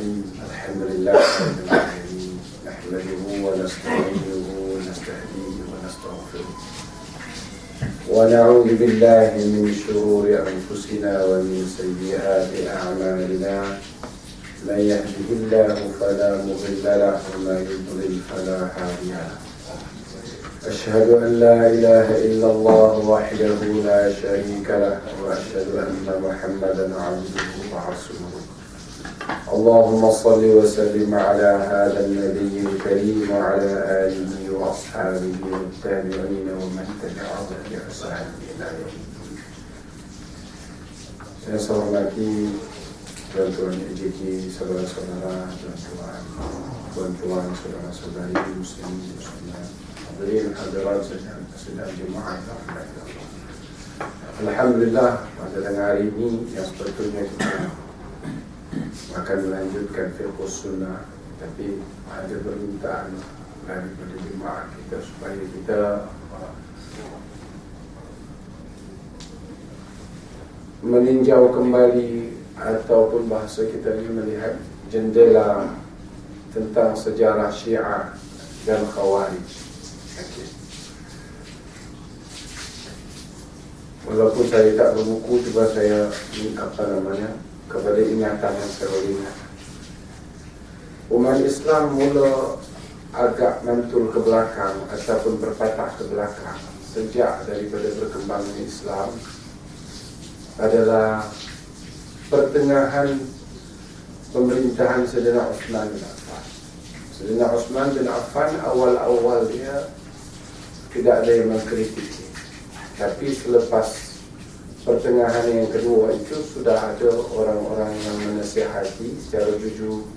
الرحيم. الحمد لله رب العالمين. نحمده ونستعينه ونستهديه ونستغفره. ونعوذ بالله من شرور أنفسنا ومن سيئات أعمالنا. من يهده الله فلا مضل له ومن يضلل فلا هادي له. أشهد أن لا إله إلا الله وحده لا شريك له وأشهد أن محمدا عبده ورسوله. اللهم صل وسلم على هذا النبي الكريم وعلى آله وأصحابه والتابعين ومن تبعهم بإحسان إلى يوم الدين. Saya hormati tuan-tuan EJK, saudara-saudara, tuan-tuan, tuan-tuan, saudara-saudari, muslim, muslimat, hadirin hadirat sedang sedang jemaah. Alhamdulillah pada hari ini yang sepatutnya kita akan melanjutkan fiqh sunnah tapi ada permintaan daripada jemaah kita supaya kita meninjau kembali ataupun bahasa kita ini melihat jendela tentang sejarah syiah dan khawarij okay. walaupun saya tak berbuku cuba saya apa namanya kepada ingatan yang ingat. Umat Islam mula agak mantul ke belakang ataupun berpatah ke belakang sejak daripada berkembangnya Islam adalah pertengahan pemerintahan Sayyidina Uthman bin Affan. Sayyidina Uthman bin Affan awal-awal dia tidak ada yang mengkritik Tapi selepas pertengahan yang kedua itu sudah ada orang-orang yang menasihati secara jujur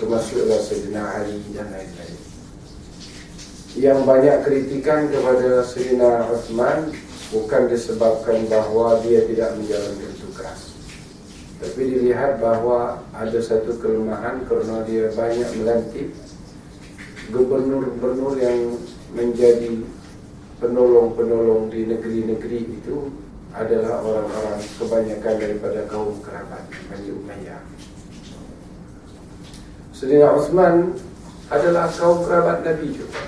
termasuklah Sayyidina Ali dan lain-lain. Yang banyak kritikan kepada Sayyidina Uthman bukan disebabkan bahawa dia tidak menjalankan tugas. Tapi dilihat bahawa ada satu kelemahan kerana dia banyak melantik gubernur-gubernur yang menjadi penolong-penolong di negeri-negeri itu adalah orang-orang kebanyakan daripada kaum kerabat Bani Umayyah. Sayyidina Uthman adalah kaum kerabat Nabi juga.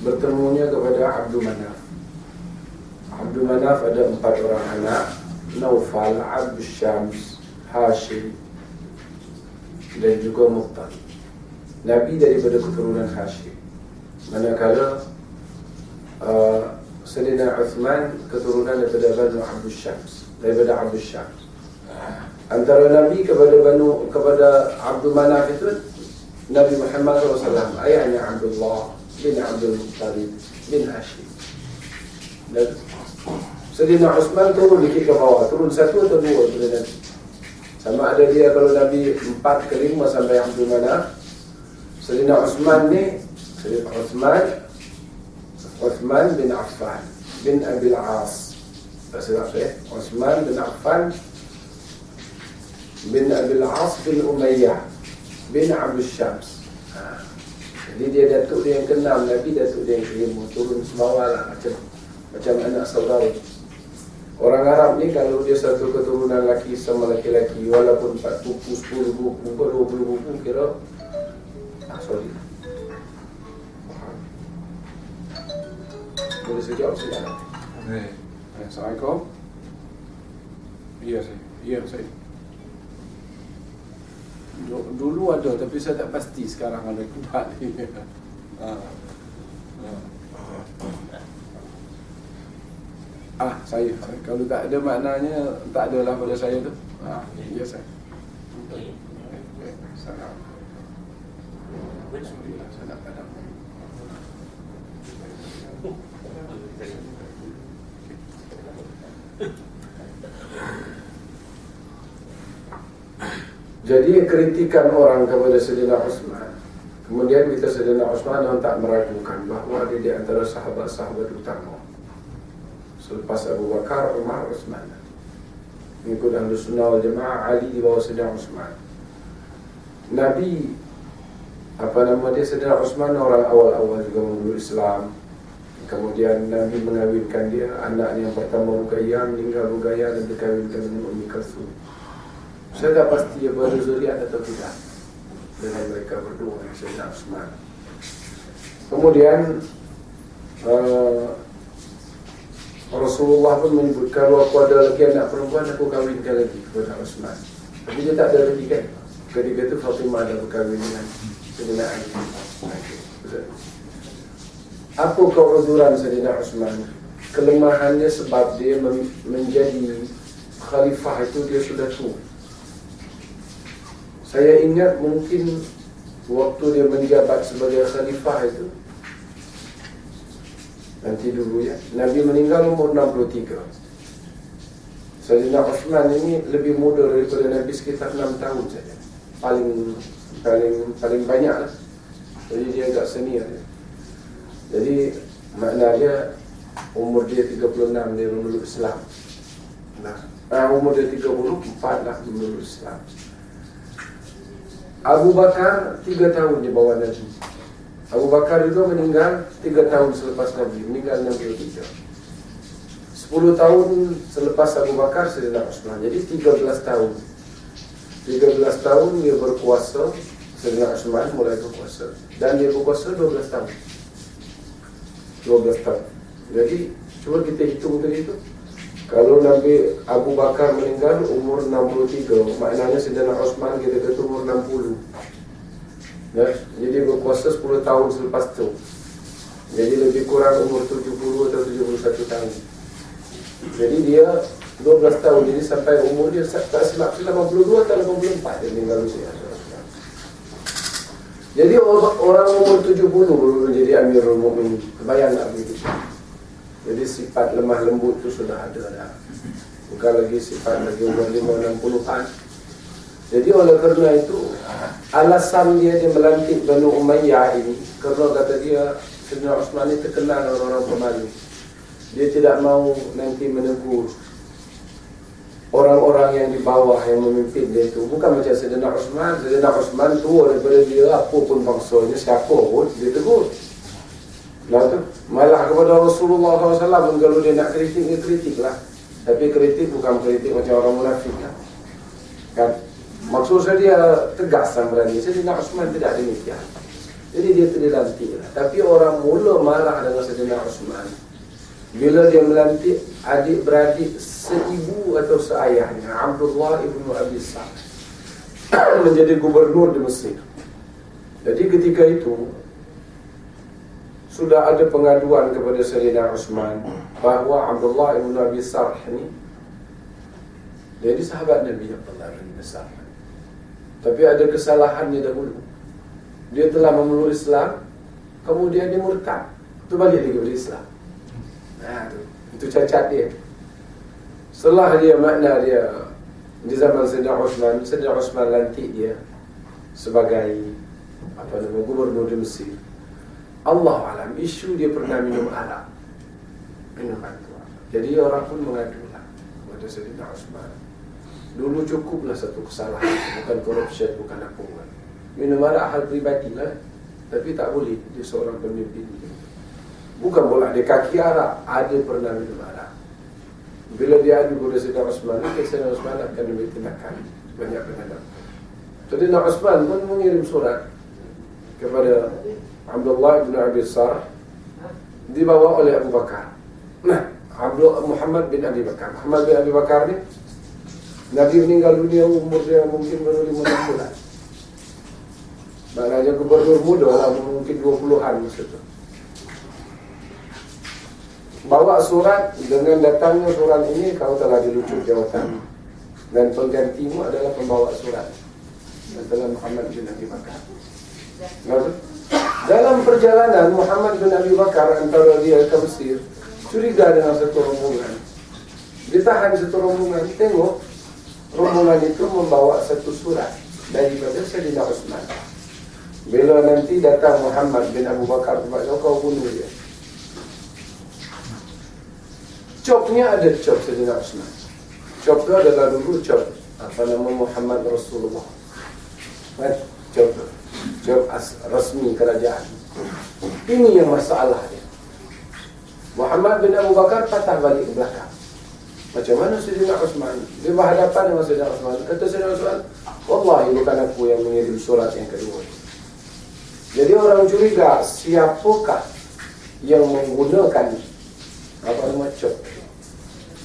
Bertemunya kepada Abdul Manaf. Abdul Manaf ada empat orang anak. Naufal, Abdul Syams, Hashim dan juga Muqtar. Nabi daripada keturunan Hashim. Manakala uh, Sayyidina Uthman keturunan daripada Banu Abdul Syams daripada Abdul Syams. Antara Nabi kepada Banu kepada Abdul Manaf itu Nabi Muhammad SAW ayahnya Abdullah bin Abdul Muttalib bin Hashim. Dan Sayyidina Uthman turun dikit ke bawah. Turun satu atau dua daripada Nabi? Sama ada dia kalau Nabi empat ke lima sampai Abdul Manaf. Sayyidina Uthman ni Sayyidina Uthman Uthman bin Affan bin Abil As. Tak silap Uthman bin Affan bin Abil As bin Umayyah bin Abdul Syams. Ha. jadi dia datuk dia yang keenam Nabi datuk dia yang kelima. Turun sebawah lah macam macam anak saudara. Orang Arab ni kalau dia satu keturunan laki sama laki-laki walaupun 4 buku, 10 buku, 20 buku kira ah, sorry boleh saya jawab silakan. Eh, Assalamualaikum. iya saya. Ya, saya. Du- Dulu ada tapi saya tak pasti sekarang ada kembali. Ah, Ah, saya. Kalau tak ada maknanya tak adalah pada saya tu. Ah, ya saya. Eh, Salam. Alhamdulillah, saya nak Jadi kritikan orang kepada Sayyidina Uthman Kemudian kita Sayyidina Uthman yang tak meragukan bahawa dia di antara sahabat-sahabat utama. Selepas Abu Bakar, Umar, Uthman Mengikut Ahlu Sunnah Jemaah, Ali di bawah Sayyidina Uthman Nabi apa nama dia Sayyidina Uthman orang awal-awal juga memeluk Islam. Kemudian Nabi mengawinkan dia Anak yang pertama Ruqayyah meninggal Ruqayyah dan berkahwinkan dengan Umi Kalsum Saya dia berzuriat atau tidak dengan mereka berdua yang Sayyidina Osman. Kemudian uh, Rasulullah pun menyebut kalau aku ada lagi anak perempuan aku kahwinkan lagi kepada Osman. Tapi dia tak ada lagi kan? Ketika itu Fatimah ada berkahwin dengan Sayyidina Ali. Apa keuzuran Sayyidina Osman? Kelemahannya sebab dia menjadi khalifah itu dia sudah tua. Saya ingat mungkin waktu dia menjabat sebagai khalifah itu Nanti dulu ya Nabi meninggal umur 63 Sayyidina Osman ini lebih muda daripada Nabi sekitar 6 tahun saja. Paling paling paling banyak lah. Jadi dia agak senior ya. Jadi makna dia umur dia 36 dia memeluk Islam. Nah, nah umur dia 34 lah memeluk Islam Abu Bakar 3 tahun di bawah Nabi Abu Bakar juga meninggal 3 tahun selepas Nabi, meninggal 63. 10 tahun selepas Abu Bakar Sayyidina Osman. Jadi 13 tahun. 13 tahun dia berkuasa, Sayyidina Osman mulai berkuasa. Dan dia berkuasa 12 tahun. 12 tahun. Jadi cuba kita hitung tadi itu. Kalau Nabi Abu Bakar meninggal umur 63, maknanya Sayyidina Osman kita kata umur 60 ya, jadi berpuasa 10 tahun selepas itu jadi lebih kurang umur 70 atau 71 tahun. Jadi dia 12 tahun. Jadi sampai umur dia tak silap. 82 atau 84 dia meninggal usia jadi orang umur 70 baru menjadi Amirul Mukminin. Bayang tak begitu? Jadi sifat lemah lembut itu sudah ada dah. Bukan lagi sifat lagi umur 5 60-an. Jadi oleh kerana itu alasan dia dia melantik Banu Umayyah ini kerana kata dia Sayyidina Osman ini terkenal orang-orang pemalu. Dia tidak mau nanti menegur orang-orang yang di bawah yang memimpin dia itu bukan macam Sayyidina Osman. Sayyidina Osman tu daripada dia apa pun bangsanya siapa pun dia tegur. Nah malah kepada Rasulullah SAW kalau dia nak kritik dia kritik lah. Tapi kritik bukan kritik macam orang munafik lah. Kan? Maksud saya dia tegas dan berani. Sayyidina Osman tidak demikian. Jadi dia tidak lantik. Tapi orang mula marah dengan Sayyidina Osman. Bila dia melantik adik-beradik seibu atau seayahnya. Abdullah ibnu Abi Sa'ad. menjadi gubernur di Mesir. Jadi ketika itu sudah ada pengaduan kepada Sayyidina Osman bahawa Abdullah ibnu Abi Sarh ini jadi sahabat Nabi Abdullah ibn Sarh tapi ada kesalahannya dahulu. Dia telah memeluk Islam, kemudian dia murtad. Itu balik lagi kepada Islam. Nah, itu, itu cacat dia. Setelah dia makna dia di zaman Sayyidina Osman, Sayyidina Osman lantik dia sebagai apa nama gubernur di Mesir. Allah alam isu dia pernah minum arak. Minum arak. Jadi orang pun mengadu lah kepada Sayyidina Osman. Dulu cukuplah satu kesalahan. Bukan korupsi, bukan apa Minum arak hal peribadi lah. Tapi tak boleh dia seorang pemimpin Bukan pula dia kaki arak Ada pernah minum arak. Bila dia adu kepada Sayyidina Osman Sayyidina Osman akan ambil tindakan. Banyak pengadap Sayyidina Osman pun mengirim surat Kepada Abdullah bin Abi Sarah Dibawa oleh Abu Bakar Nah, Abdul Muhammad bin Abi Bakar Muhammad bin Abi Bakar ni Nabi meninggal dunia umur dia mungkin baru 5 bulan. Maknanya gubernur muda lah mungkin 20-an masa itu. Bawa surat dengan datangnya surat ini kau telah dilucut jawatan. Dan penggantimu adalah pembawa surat. Adalah Muhammad bin Abi Bakar. Lalu, dalam perjalanan Muhammad bin Abi Bakar antara dia ke Mesir curiga dengan satu rombongan. Ditahan satu rombongan, tengok rombongan itu membawa satu surat daripada Sayyidina Utsman. Bila nanti datang Muhammad bin Abu Bakar kepada kau bunuh dia. Copnya ada cop Sayyidina Utsman. Cop itu adalah dulu cop apa nama Muhammad Rasulullah. Kan? Cop cop resmi kerajaan. Ini yang masalah dia. Muhammad bin Abu Bakar patah balik ke belakang. Macam mana Sayyidina Uthman? Dia berhadapan dengan Sayyidina Uthman. Kata Sayyidina Uthman, Wallahi bukan aku yang mengirim surat yang kedua. Jadi orang curiga, siapakah yang menggunakan apa nama cok?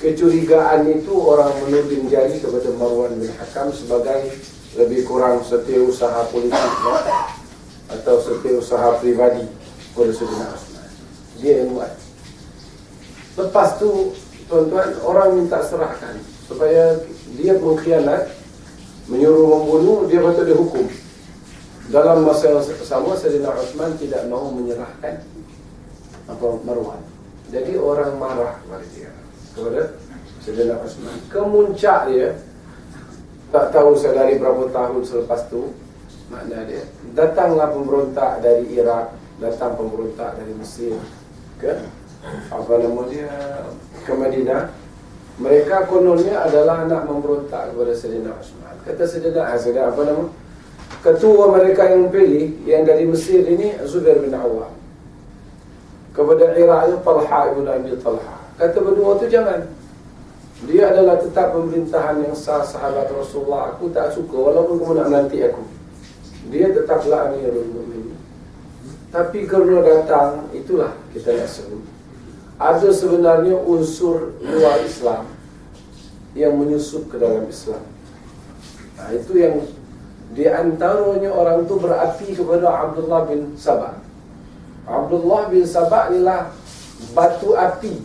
Kecurigaan itu orang menuding jari kepada Marwan bin Hakam sebagai lebih kurang setiausaha politik ya? atau setiausaha pribadi kepada Sayyidina Uthman. Dia yang buat. Lepas tu tuan-tuan orang minta serahkan supaya dia mengkhianat menyuruh membunuh dia patut dihukum dalam masa yang sama Sayyidina Uthman tidak mahu menyerahkan apa Marwan jadi orang marah kepada dia kepada Sayyidina Uthman kemuncak dia tak tahu sedari berapa tahun selepas tu makna dia. Datanglah pemberontak dari Iraq datang pemberontak dari Mesir ke? Apa nama dia? Ke Madinah. Mereka kononnya adalah anak memberontak kepada Sayyidina Uthman kata Sayyidina Sayyidina apa nama? Ketua mereka yang pilih yang dari Mesir ini Zubair bin Awam. Kepada Iraq Talha ibn Abi Talha. Kata berdua tu jangan dia adalah tetap pemerintahan yang sah sahabat Rasulullah. Aku tak suka walaupun kamu nak nanti aku. Dia tetaplah Amirul Mu'min tapi kerana datang itulah kita nak sebut. Ada sebenarnya unsur luar Islam yang menyusup ke dalam Islam. Nah, itu yang di antaranya orang itu berapi kepada Abdullah bin Sabah. Abdullah bin Sabah inilah batu api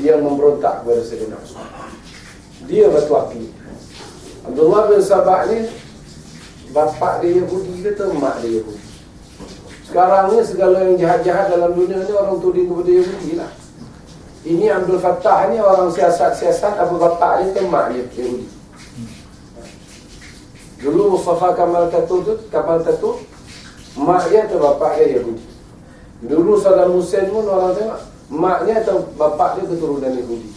yang memberontak kepada Sayyidina Usman. Dia batu api. Abdullah bin Sabah ni bapa dia Yahudi ke mak dia Yahudi? Sekarang ni segala yang jahat-jahat dalam dunia ni orang tuding kepada Yahudi lah. Ini Abdul Fattah ni orang siasat-siasat Abu Bakar ni kan mak dia Yahudi. Dulu Mustafa Kamal Tatu tu, Kamal Tatu, mak dia atau bapak dia Yahudi. Dulu Saddam Hussein pun orang tengok, maknya atau bapak dia keturunan Yahudi.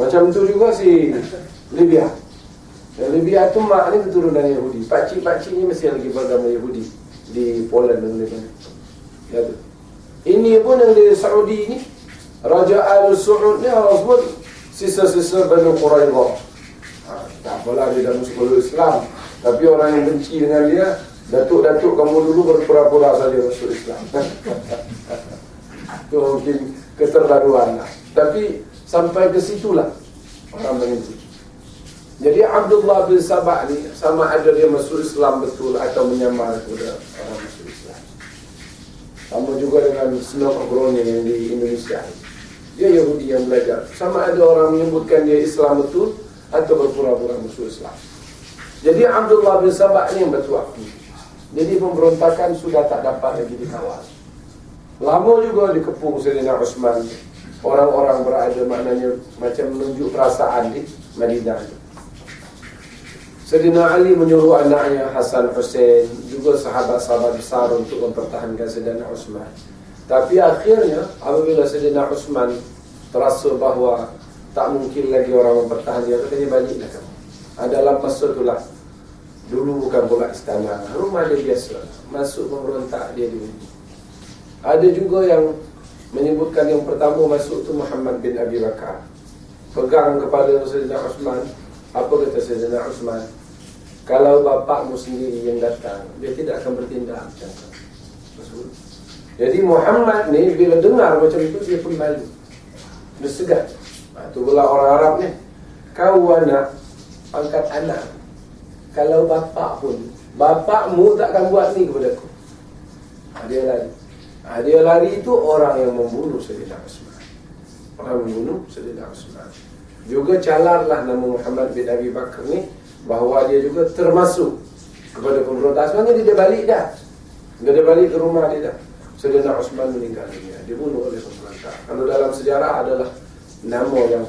Macam tu juga si Libya. Dan Libya tu mak ni keturunan Yahudi. Pakcik-pakcik ni mesti lagi beragama Yahudi di Poland dan Lebanon. Ya tu. Ini pun yang di Saudi ni Raja Al Saud ni orang sebut sisa-sisa Bani Quraidah. Ha, tak apalah dia dalam sekolah Islam. Tapi orang yang benci dengan dia, datuk-datuk kamu dulu berpura-pura saja masuk Islam. Itu mungkin keterlaluan lah. Tapi sampai ke situlah orang benci. Jadi Abdullah bin Sabah ni sama ada dia masuk Islam betul atau menyamar kepada orang masuk Islam. Sama juga dengan Snow Agroni yang di Indonesia. Dia Yahudi yang belajar. Sama ada orang menyebutkan dia Islam betul atau berpura-pura masuk Islam. Jadi Abdullah bin Sabah ni yang betul. Jadi pemberontakan sudah tak dapat lagi dikawal. Lama juga dikepung Sayyidina Usman. Orang-orang berada maknanya macam menunjuk perasaan di Madinah. Sayyidina Ali menyuruh anaknya Hasan Hussein juga sahabat-sahabat besar untuk mempertahankan Sayyidina Uthman. Tapi akhirnya apabila Sayyidina Uthman terasa bahawa tak mungkin lagi orang mempertahankan katanya baliklah kamu. Dalam masa itulah dulu bukan pula istana, rumah dia biasa. Masuk memberontak dia di. Ada juga yang menyebutkan yang pertama masuk tu Muhammad bin Abi Bakar. Pegang kepada Sayyidina Uthman. Apa kata Sayyidina Uthman? Kalau bapakmu sendiri yang datang Dia tidak akan bertindak macam itu Jadi Muhammad ni Bila dengar macam itu Dia pun malu. Dia segar Itu ha, pula orang Arab ni. Kau anak Angkat anak. Kalau bapak pun Bapakmu takkan buat ni kepada aku. Ha, Dia lari ha, Dia lari itu orang yang membunuh Sayyidina Usman. Orang membunuh Sayyidina Usman. Juga calarlah nama Muhammad bin Abi Bakar ni bahawa dia juga termasuk kepada pemberontak. Sebenarnya dia balik dah. Dia balik ke rumah dia dah. Sayyidina Osman meninggal dunia. Dibunuh oleh pemberontak. Kalau dalam sejarah adalah nama yang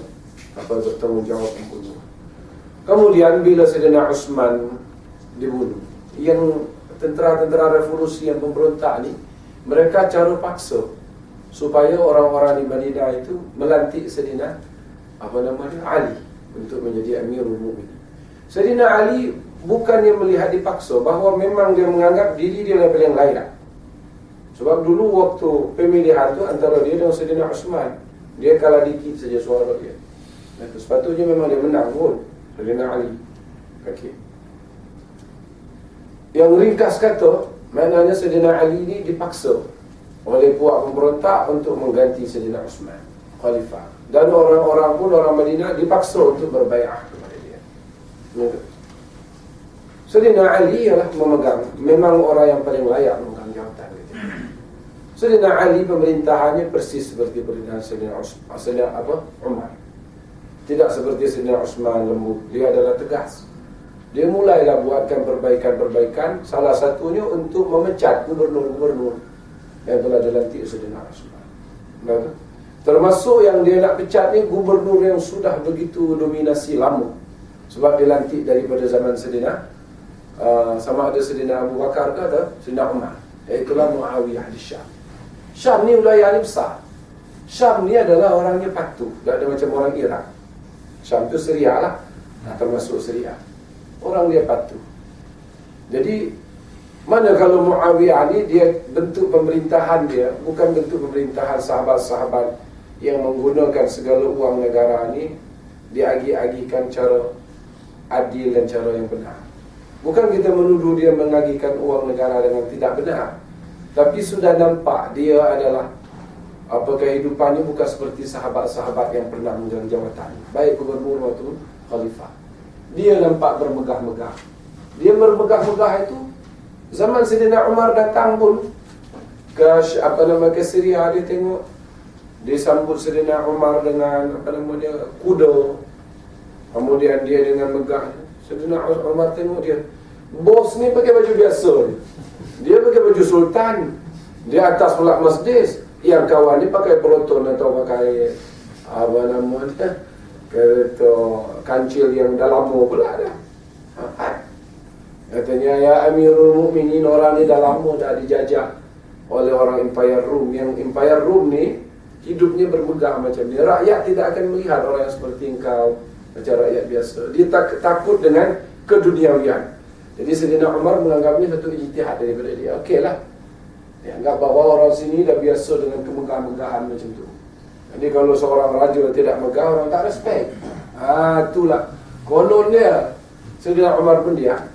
apa bertanggungjawab membunuh. Kemudian bila Sayyidina Osman dibunuh yang tentera-tentera revolusi yang pemberontak ni mereka cara paksa supaya orang-orang di Madinah itu melantik Sayyidina apa nama dia Ali untuk menjadi Amirul Mukminin Sayyidina Ali bukannya melihat dipaksa bahawa memang dia menganggap diri dia yang paling layak. Sebab dulu waktu pemilihan tu antara dia dan Sayyidina Uthman, dia kalah dikit saja suara dia. Sepatutnya memang dia menang pun Sayyidina Ali Okey Yang ringkas kata Maknanya Sayyidina Ali ini dipaksa Oleh puak pemberontak untuk mengganti Sayyidina Osman Khalifah. Dan orang-orang pun orang Madinah dipaksa untuk berbayah kepada dia. Sayyidina Ali ialah memegang Memang orang yang paling layak memegang jawatan Sayyidina Ali pemerintahannya persis seperti pemerintahan Sayyidina Sayyidina apa? Umar. Tidak seperti Sayyidina Osman lembut. Dia adalah tegas Dia mulailah buatkan perbaikan-perbaikan Salah satunya untuk memecat gubernur-gubernur Yang telah dilantik Sayyidina Osman Baik? Termasuk yang dia nak pecat ni Gubernur yang sudah begitu dominasi lama. Sebab dilantik daripada zaman Sayyidina uh, Sama ada Sayyidina Abu Bakar ke ada? Sayyidina Umar. Iaitulah Muawiyah di Syam. Syam ni wilayah ni besar. Syam ni adalah orangnya patuh. Tak ada macam orang Iraq. Syam itu Syria lah. Termasuk Syria Orang dia patuh. Jadi Mana kalau Muawiyah ni Dia bentuk pemerintahan dia Bukan bentuk pemerintahan sahabat-sahabat Yang menggunakan segala uang negara ni Diagi-agikan cara Adil dan cara yang benar. Bukan kita menuduh dia mengagikan uang negara dengan tidak benar. Tapi sudah nampak dia adalah apa kehidupannya bukan seperti sahabat-sahabat yang pernah menjaga jawatan. Baik gubernur maupun khalifah dia nampak bermegah-megah. Dia bermegah-megah itu zaman Sayyidina Umar datang pun ke apa nama ke Syria dia tengok dia sambut Sayyidina Umar dengan apa nama dia kuda. Kemudian dia dengan megah. Sayyidina Umar tengok dia bos ni pakai baju biasa dia pakai baju sultan. Dia atas pula masjid. Yang kawan ni pakai peloton atau pakai apa nama dia kereta kancil yang dah lama pula dah ha? katanya ya Amirul Mukminin orang ni dah lama dah dijajah oleh orang Empire Rum yang Empire Rum ni hidupnya bermegah macam ni. Rakyat tidak akan melihat orang yang seperti engkau macam rakyat biasa. Dia tak, takut dengan keduniawian. Jadi Sayyidina Umar menganggapnya satu ijtihad daripada dia. Okeylah. Ya, anggap bahawa orang sini dah biasa dengan kemegahan-megahan macam tu. Jadi kalau seorang raja tidak megah, orang tak respect. Ah, itulah. Konon dia. Sayyidina Umar pun dia.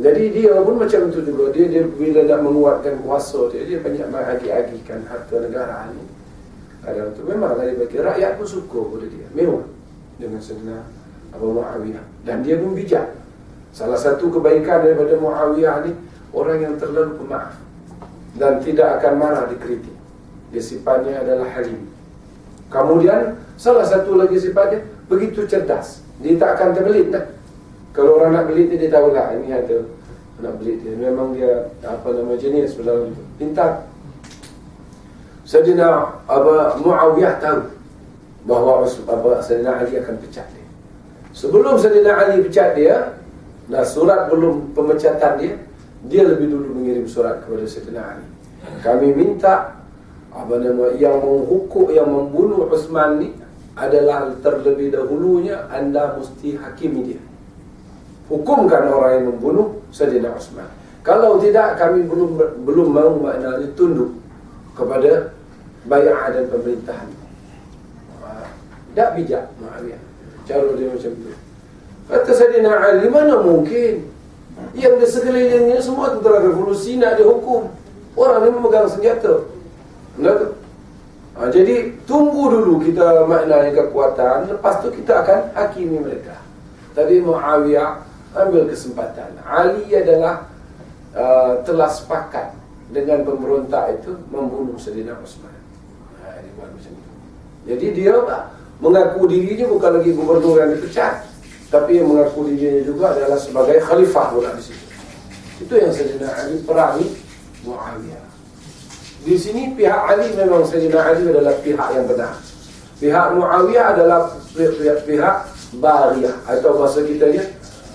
Jadi dia pun macam tu juga. Dia, dia bila nak menguatkan kuasa dia, dia banyak mengagi-agikan harta negara ni. Ada tu memang dari bagi rakyat pun suka pada dia. Memang dengan Sayyidina Abu Muawiyah. Dan dia pun bijak. Salah satu kebaikan daripada Muawiyah ni, orang yang terlalu pemaaf dan tidak akan marah dikritik. Dia sifatnya adalah halim. Kemudian salah satu lagi sifatnya begitu cerdas. Dia tak akan terbelit dah. Kalau orang nak belit dia, dia tahu lah ini ada nak belit dia. Memang dia apa nama jenis dalam itu. Pintar. Sayyidina Abu Muawiyah tahu bahawa apa Sayyidina Ali akan pecat dia. Sebelum Sayyidina Ali pecat dia, nah surat belum pemecatan dia, dia lebih dulu mengirim surat kepada Sayyidina Ali. Kami minta apa nama yang menghukum yang membunuh Uthman ni adalah terlebih dahulunya anda mesti hakimi dia. Hukumkan orang yang membunuh Sayyidina Uthman. Kalau tidak kami belum belum mau maknanya tunduk kepada bayar dan pemerintahan. Tak bijak Muawiyah. Cara dia macam tu. Kata Sayyidina Ali mana mungkin yang di sekelilingnya semua tentera revolusi nak dihukum. Orang ni memegang senjata. Benar Ha, jadi tunggu dulu kita maknai kekuatan, lepas tu kita akan hakimi mereka. Tadi Muawiyah ambil kesempatan. Ali adalah uh, telah sepakat dengan pemberontak itu membunuh Sayyidina Osman. Ha, dia buat macam itu. Jadi dia mengaku dirinya bukan lagi gubernur yang dipecat. Tapi yang mengaku dirinya juga adalah sebagai khalifah pula di situ. Itu yang Sayyidina Ali perangi Muawiyah. Di sini pihak Ali memang Sayyidina Ali adalah pihak yang benar. Pihak Muawiyah adalah pihak, pihak Bariyah atau bahasa kita ni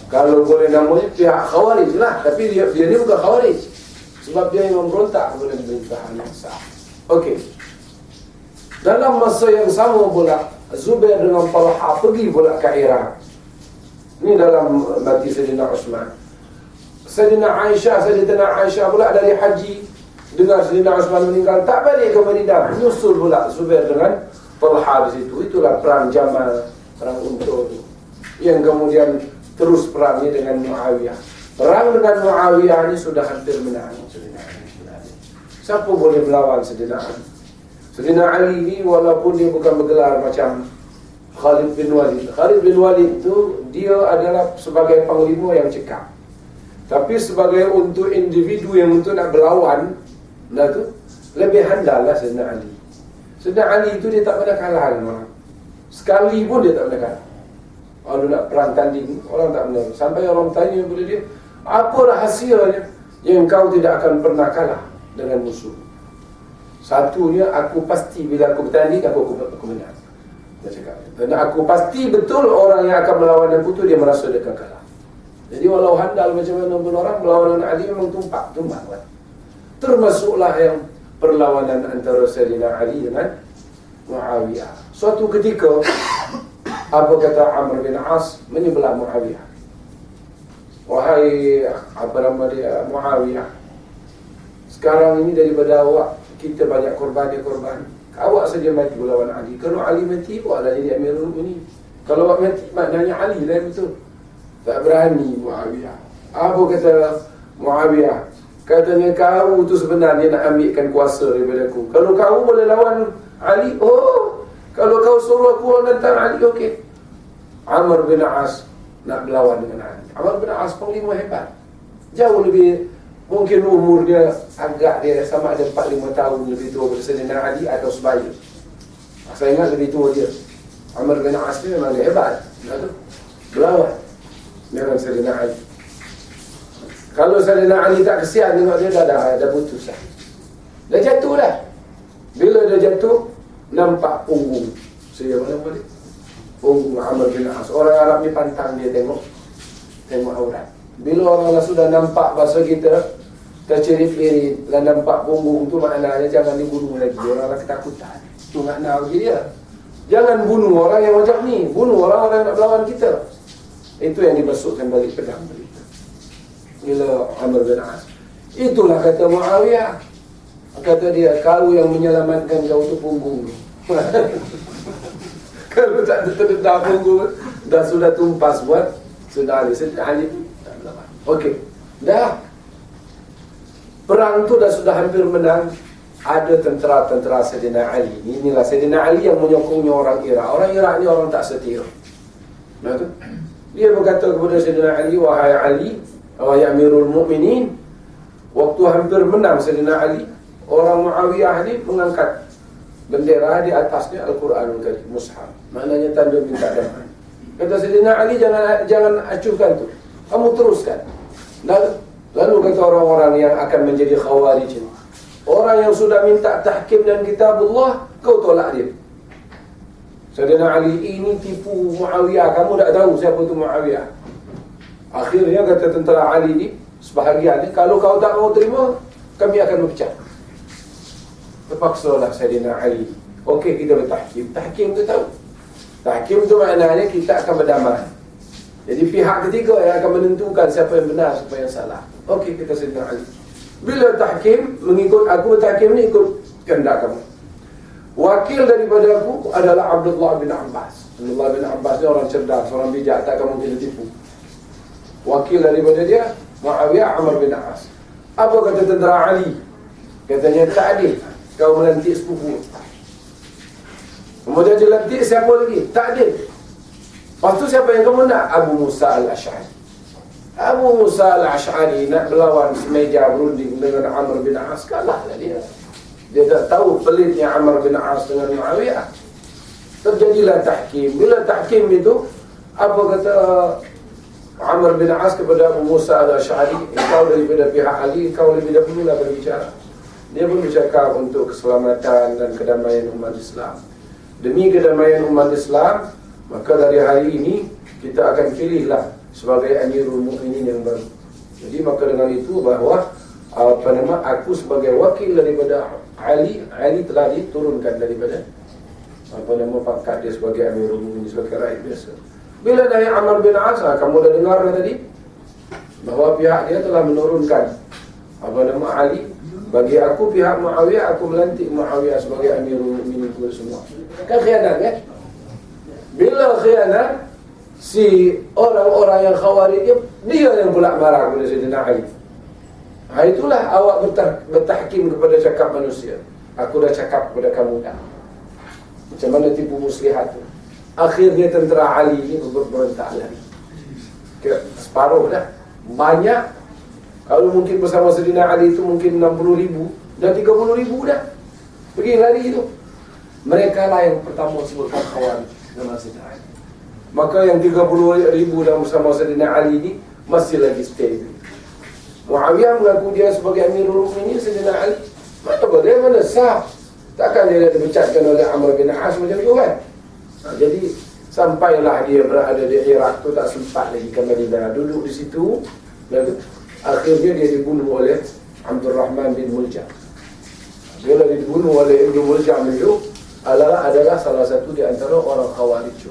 kalau boleh namanya pihak Khawarij lah. Tapi dia, dia ni bukan Khawarij. Sebab dia yang memberontak kepada pemerintahan yang sah. Okey. Dalam masa yang sama pula Zubair dengan Talha pergi pula ke Iraq ini dalam mati Sayyidina Osman. Sayyidina Aisyah, Sayyidina Aisyah pula dari haji. Dengar Sayyidina Osman meninggal, tak balik ke Madinah. Nyusul pula Zubair dengan Talha di situ. Itulah perang Jamal perang untuk yang kemudian terus perangnya dengan Muawiyah. Perang dengan Muawiyah ini sudah hampir menang. Siapa boleh melawan Sedina Ali? Sedina Ali ini walaupun dia bukan bergelar macam Khalid bin Walid. Khalid bin Walid itu dia adalah sebagai panglima yang cekap. Tapi sebagai untuk individu yang untuk nak berlawan nah tu lebih handal lah Sedina Ali. Sedina Ali itu dia tak pernah kalah orang. Sekali pun dia tak pernah kalah. Kalau nak perang tanding orang tak benar sampai orang tanya kepada dia apa rahasianya yang kau tidak akan pernah kalah dengan musuh? Satunya aku pasti bila aku bertanding aku aku, aku menang dia cakap. Dan aku pasti betul orang yang akan melawan aku tu dia merasa dia akan kalah. Jadi walau handal macam mana pun orang melawan Ali memang tumpak tumbang kan termasuklah yang perlawanan antara Sayyidina Ali dengan Muawiyah. Suatu ketika apa kata Amr bin As menyebelah Muawiyah. Wahai apa nama dia? Muawiyah. Sekarang ini daripada awak kita banyak korban dia korban. Awak saja mati lawan Ali. Kalau Ali mati awak jadi Amirul Mukminin. Kalau awak mati maknanya Ali lah betul. Tak berani Muawiyah. Apa kata Muawiyah katanya kau tu sebenarnya nak ambilkan kuasa daripada aku kalau kau boleh lawan Ali oh kalau kau suruh aku tentang Ali, okey. Amr bin As nak berlawan dengan Ali. Amr bin As panglima hebat. Jauh lebih mungkin umur dia agak dia sama ada 4-5 tahun lebih tua daripada Sayyidina Ali atau sebaya. Saya ingat lebih tua dia. Amr bin As ni memang dia hebat. Berlawan dengan Sayyidina Ali. Kalau Sayyidina Ali tak kesian tengok dia dah, dah, dah putus lah. Dah jatuh dah. Bila dah jatuh, nampak punggung. Saya mana boleh punggung Amr bin As. Orang Arab ni pantang dia tengok. Tengok aurat. Bila orang sudah nampak bahasa kita tercerit-cerit dan nampak punggung tu maknanya jangan dibunuh lagi. Orang akan ketakutan. Tu makna bagi dia. Jangan bunuh orang yang macam ni. Bunuh orang-orang yang nak melawan kita. Itu yang dimasukkan balik pedang berita bila Amr bin As itulah kata Muawiyah. Kata dia kau yang menyelamatkan kau tu punggung kalau tak terdedah punggung dah sudah tumpas buat sudah sedih Ali okey. Dah. Perang tu dah sudah hampir menang. Ada tentera-tentera Sayyidina Ali. Inilah Sayyidina Ali yang menyokongnya orang Irak orang Irak ni orang tak setia. Nah tu dia berkata kepada Sayyidina Ali wahai Ali wahai Amirul Mukminin waktu hampir menang Sayyidina Ali orang Muawiyah ni mengangkat bendera di atasnya Al-Quran Karim Mushaf. Maknanya tanda minta damai. Kata Sayyidina Ali jangan jangan acuhkan tu. Kamu teruskan. Dan lalu kata orang-orang yang akan menjadi khawarij Orang yang sudah minta tahkim dan kitabullah kau tolak dia. Sayyidina Ali ini tipu Muawiyah. Kamu tak tahu siapa tu Muawiyah. Akhirnya kata tentera Ali ni sebahagian ni kalau kau tak mau terima kami akan berpecah. Terpaksa lah Sayyidina Ali. Okey kita bertahkim. Tahkim tu tahu. Tahkim tu maknanya kita akan berdamai. Jadi pihak ketiga yang akan menentukan Siapa yang benar, siapa yang salah. Okey kita Sayyidina Ali. Bila tahkim mengikut aku bertahkim ni Ikut kehendak kamu. Wakil daripada aku adalah Abdullah bin Abbas. Abdullah bin Abbas ni orang cerdas Orang bijak tak kamu kita tipu Wakil daripada dia Muawiyah Amr bin As. Apa kata tentera Ali? Katanya tak adil kau melantik sepupu. Kemudian dia lantik siapa lagi? Tak ada Lepas tu siapa yang kamu nak? Abu Musa al-Ash'ari. Abu Musa al-Ash'ari nak berlawan semeja berunding dengan Amr bin As. Kalah lah dia. Dia tak tahu pelitnya Amr bin As dengan Muawiyah. Terjadilah tahkim. Bila tahkim itu Apa kata Amr bin As kepada Abu Musa al-Ash'ari Kau daripada pihak Ali Kau lebih dahulu lah berbicara dia pun bercakap untuk keselamatan dan kedamaian umat Islam. Demi kedamaian umat Islam, maka dari hari ini kita akan pilihlah sebagai Amirul Mukminin yang baru. Jadi maka dengan itu bahawa apa nama aku sebagai wakil daripada Ali, Ali telah diturunkan daripada apa nama pangkat dia sebagai Amirul Mukminin sebagai rakyat biasa. Bila dari Amr bin As, ah, kamu dah dengar tadi bahawa pihak dia telah menurunkan apa nama Ali bagi aku pihak Muawiyah aku melantik Muawiyah sebagai Amirul Mukminin kepada semua. Kan khianat kan? Bila khianat si orang-orang yang khawarij dia, dia yang pula marah kepada Sayyidina Ali. Ha, itulah awak bertah, bertahkim kepada cakap manusia. Aku dah cakap kepada kamu dah. Macam mana tipu muslihat tu. Akhirnya tentera Ali ni berontak lari. Ke separuh dah. Banyak. Kalau mungkin bersama Sayyidina Ali itu mungkin 60 ribu. Dan 30 ribu dah. Pergi lari itu. Mereka lah yang pertama sebutkan kawan dengan Sayyidina Ali. Maka yang 30 ribu dan bersama Sayyidina Ali ni masih lagi stay. Muawiyah mengaku dia sebagai Amirul Mukminin Sayyidina Ali. Mana boleh mana sah? Takkan dia dipecatkan oleh Amr bin As macam tu kan? Ha, jadi sampailah dia berada di Iraq tu tak sempat lagi ke Madinah duduk di situ lalu akhirnya dia dibunuh oleh Abdul Rahman bin Muljam. Bila dibunuh oleh Ibn Muljam itu adalah adalah salah satu di antara orang Khawarij.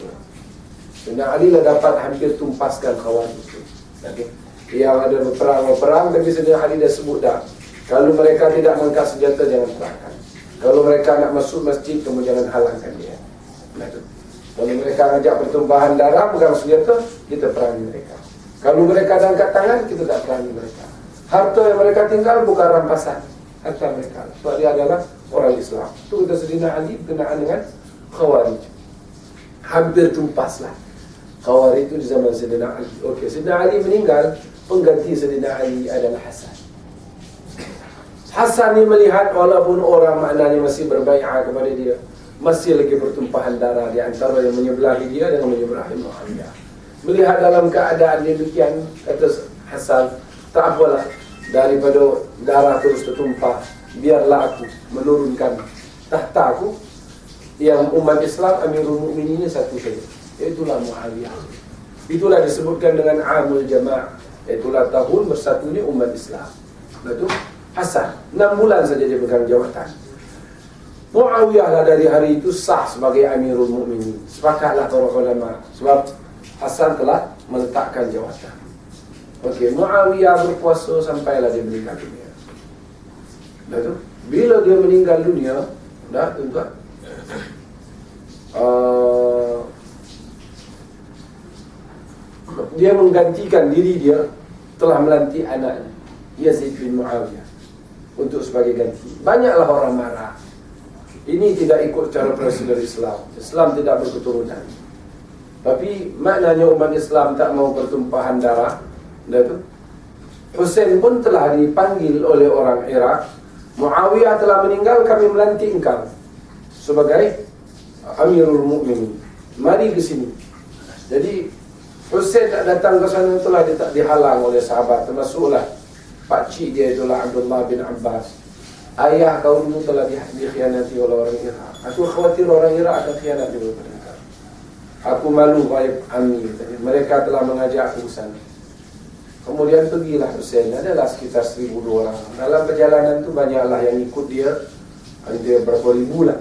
Dan Ali lah dapat hampir tumpaskan Khawarij itu. Okay. Yang ada berperang-berperang tapi sebenarnya Ali dah sebut dah. Kalau mereka tidak mengangkat senjata jangan perangkan. Kalau mereka nak masuk masjid, kamu jangan halangkan dia. Nah, Kalau mereka ngajak pertumpahan darah, pegang senjata, kita perangi mereka. Kalau mereka ada angkat tangan, kita tak perangi mereka. Harta yang mereka tinggal bukan rampasan. Harta mereka. Sebab dia adalah orang Islam. Itu kita sedina Ali berkenaan dengan Khawarij. Hampir tumpaslah. Khawarij itu di zaman Sedina Ali. Okey, Sedina Ali meninggal, pengganti Sedina Ali adalah Hasan. Hasan ni melihat walaupun orang maknanya masih berbaikat kepada dia masih lagi pertumpahan darah di antara yang menyebelahi dia dengan menyebelahi Muawiyah. Melihat dalam keadaan demikian kata Hasan, tak apalah daripada darah terus tertumpah, biarlah aku menurunkan tahta aku yang umat Islam Amirul Mukminin ini satu saja. Itulah Muawiyah. Itulah disebutkan dengan Amul Jama' Itulah tahun bersatunya umat Islam. Betul? Hasan. Enam bulan saja dia pegang jawatan. Muawiyah lah dari hari itu sah sebagai Amirul Mukminin. Sepakatlah para ulama. Sebab Hasan telah meletakkan jawatan. Okey, Muawiyah berpuasa sampailah dia meninggal dunia. Dah tu? Bila dia meninggal dunia, dah tuan-tuan. Uh, dia menggantikan diri dia telah melantik anaknya Yazid bin Muawiyah untuk sebagai ganti. Banyaklah orang marah. Ini tidak ikut cara prosedur Islam. Islam tidak berketurunan. Tapi maknanya umat Islam tak mau pertumpahan darah. Dah tu. Hussein pun telah dipanggil oleh orang Iraq. Muawiyah telah meninggal, kami melantik engkau sebagai Amirul Mukminin. Mari ke sini. Jadi Hussein tak datang ke sana telah dia tak dihalang oleh sahabat termasuklah Pak cik dia itulah Abdullah bin Abbas Ayah kau dulu telah di, dikhianati oleh orang Irak. Aku khawatir orang Irak akan khianat di kau Aku malu baik Ami Mereka telah mengajak aku sana Kemudian pergilah Hussein. Adalah sekitar seribu dua orang. Dalam perjalanan tu banyaklah yang ikut dia. Dia berapa ribu lah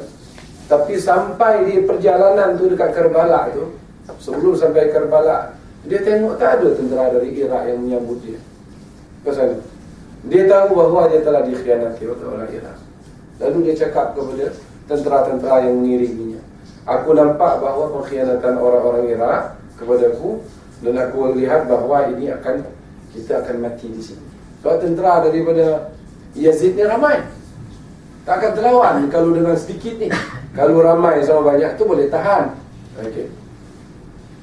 Tapi sampai di perjalanan tu dekat Kerbala tu Sebelum sampai Kerbala Dia tengok tak ada tentera dari Irak yang menyambut dia. Pasal dia tahu bahawa dia telah dikhianati oleh orang Irak. Lalu dia cakap kepada tentera-tentera yang mengiringinya. Aku nampak bahawa pengkhianatan orang-orang Irak kepada aku dan aku lihat bahawa ini akan kita akan mati di sini. Sebab tentera daripada Yazid ni ramai. Tak akan terlawan kalau dengan sedikit ni. Kalau ramai sama banyak tu boleh tahan. Okey.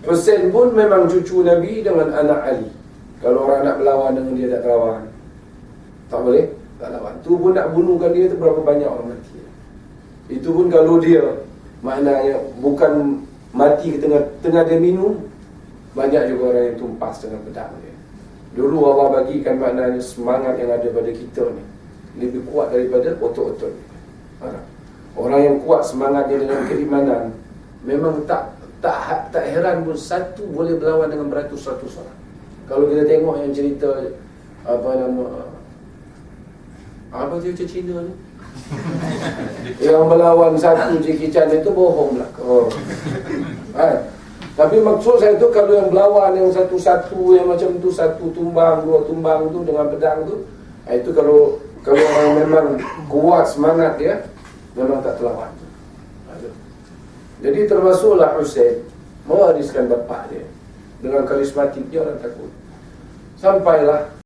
Hussein pun memang cucu Nabi dengan anak Ali. Kalau orang nak berlawan dengan dia tak terlawan. Tak boleh? Tak lawan Tu pun nak bunuhkan dia tu Berapa banyak orang mati. Itu pun kalau dia Maknanya Bukan mati ke tengah Tengah dia minum Banyak juga orang yang tumpas dengan pedang dia. Dulu Allah bagikan maknanya Semangat yang ada pada kita ni. Lebih kuat daripada otot-otot Orang. Yang kuat semangatnya dengan keimanan Memang tak tak tak heran pun satu boleh berlawan dengan beratus-ratus orang. Kalau kita tengok yang cerita apa nama apa dia macam Cina ni? yang melawan satu Jackie Chan itu bohong lah. Oh. Kan? Tapi maksud saya tu kalau yang melawan yang satu-satu yang macam tu satu tumbang dua tumbang tu dengan pedang tu, ah, itu kalau kalau orang memang kuat semangat dia memang tak terlawan. Jadi termasuklah Hussein mewariskan bapak dia. Dengan karismatik dia orang takut. Sampailah